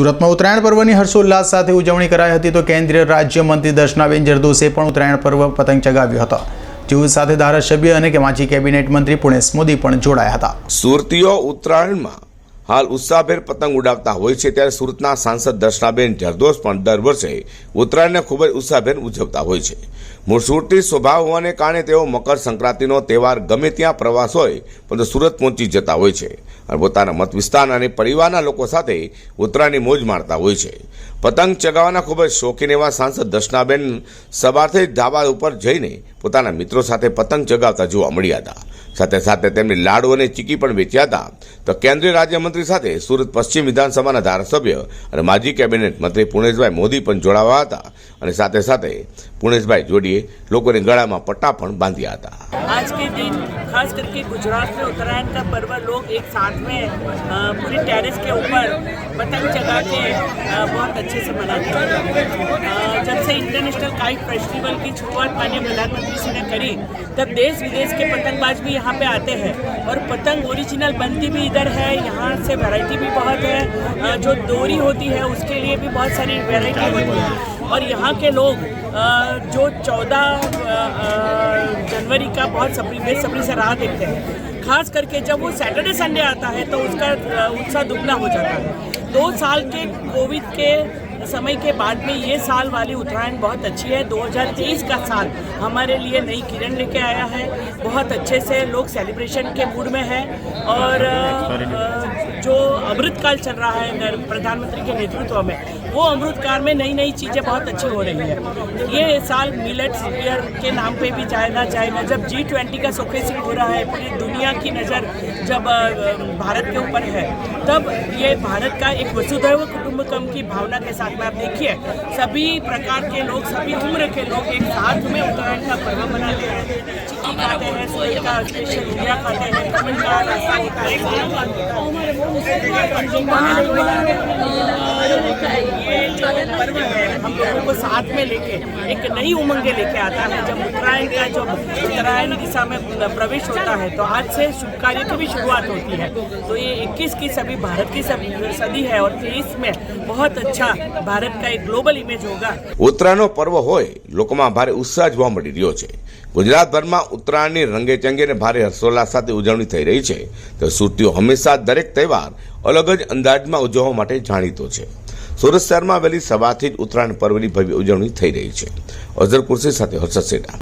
સુરતમાં ઉત્તરાયણ પર્વની હર્ષોલ્લાસ સાથે ઉજવણી કરાઈ હતી તો કેન્દ્રીય રાજ્યમંત્રી દર્શનાબેન જરદોસે પણ ઉત્તરાયણ પર્વ પતંગ ચગાવ્યો હતો. જેઓ સાથે ધારાસભ્ય અને કે માજી કેબિનેટ મંત્રી પુણેશ મોદી પણ જોડાયા હતા. સુરતીઓ ઉત્તરાયણમાં હાલ ઉત્સાહભેર પતંગ ઉડાવતા હોય છે ત્યારે સુરતના સાંસદ દર્શનાબેન જરદોસ પણ દર વર્ષે ઉત્તરાયણને ખૂબ જ ઉત્સાહભેર ઉજવતા હોય છે. મૂળ સુરતી સ્વભાવ હોવાને કારણે તેઓ મકર સંક્રાંતિનો તહેવાર ગમે ત્યાં પ્રવાસ હોય, પરંતુ સુરત પહોંચી જતા હોય છે. અને પોતાના મત વિસ્તાર અને પરિવારના લોકો સાથે ઉત્તરાયણની મોજ માણતા હોય છે. પતંગ ચગાવવાના ખૂબ જ શોખીન એવા સાંસદ દર્શનાબેન સવારથી જ ધાબા ઉપર જઈને પોતાના મિત્રો સાથે પતંગ ચગાવતા જોવા મળ્યા હતા. સાથે સાથે તેમની લાડુ અને ચીકી પણ વેચ્યા હતા. તો કેન્દ્રીય રાજ્યમંત્રી સાથે સુરત પશ્ચિમ વિધાનસભાના ધારાસભ્ય અને માજી કેબિનેટ મંત્રી પુણેશભાઈ મોદી પણ જોડાવા હતા. અને સાથે સાથે પુણેશભાઈ જોડીએ લોકોને ગળામાં પટ્ટા પણ બાંધ્યા હતા. आज के दिन, खास करके गुजरात में उत्तरायण का पर्व लोग एक साथ में पूरी टेरेस के ऊपर पतंग चगा के बहुत अच्छे से मनाते हैं। जब से इंटरनेशनल काइट फेस्टिवल की शुरुआत माननीय प्रधानमंत्री जी ने करी, तब देश विदेश के पतंगबाज भी यहाँ पे आते हैं। और पतंग ओरिजिनल बनती भी इधर है, यहाँ से वैरायटी भी बहुत है। जो डोरी होती है, उसके लिए भी बहुत सारी वैरायटी होती है। और यहाँ के लोग जो चौदह जनवरी का बहुत सब्री बेसब्री से राह देखते हैं। खास करके जब वो सैटरडे संडे आता है तो उसका उत्साह दुगना हो जाता है। दो साल के कोविड के समय के बाद में ये साल वाली उत्तरायण बहुत अच्छी है। 2023 का साल हमारे लिए नई किरण लेके आया है। बहुत अच्छे से लोग सेलिब्रेशन के मूड में है और जो अमृतकाल चल रहा है, प्रधानमंत्री के नेतृत्व में वो अमृतकाल में नई नई चीज़ें बहुत अच्छी हो रही है। ये साल मिलेट्स ईयर के नाम पे भी जाना जाएगा जब जी ट्वेंटी का सोकेसिंग हो रहा है, पूरी दुनिया की नज़र जब भारत के ऊपर है, तब ये भारत का एक वसुधैव कुटुंबकम की भावना के साथ में आप देखिए, सभी प्रकार के लोग, सभी उम्र के लोग एक साथ में उत्तरायण का पर्व मनाते हैं खाते हैं सूरज का खाते हैं नाश्ता होता है खाना होता है ये जो पर्व है हम लोगों को साथ में लेके एक नई उमंगे लेके आता है जब उत्तरायण का जो उत्तरायण दिशा में प्रवेश होता है तो आज से शुभ कार्य की भी शुरुआत होती है तो ये 21 की सभी भारत की सभी सदी है और 23 में बहुत अच्छा भारत का एक ग्लोबल इमेज होगा ઉત્તરાયણનો પર્વ હોય લોકોમાં ભારે ઉત્સાહ જોવા મળી રહ્યો છે ગુજરાતભરમાં ઉત્તરાયણની રંગેચંગે અને ભારે હર્ષોલ્લાસ સાથે ઉજવણી થઈ રહી છે તો સુરતીઓ હંમેશા દરેક તહેવાર અલગ જ અંદાજમાં ઉજવવા માટે જાણીતો છે. સુરત શહેરમાં વહેલી સવારથી જ ઉત્તરાયણ પર્વની ભવ્ય ઉજવણી થઈ રહી છે. અઝર કુર્સી સાથે હર્ષદ સેઠા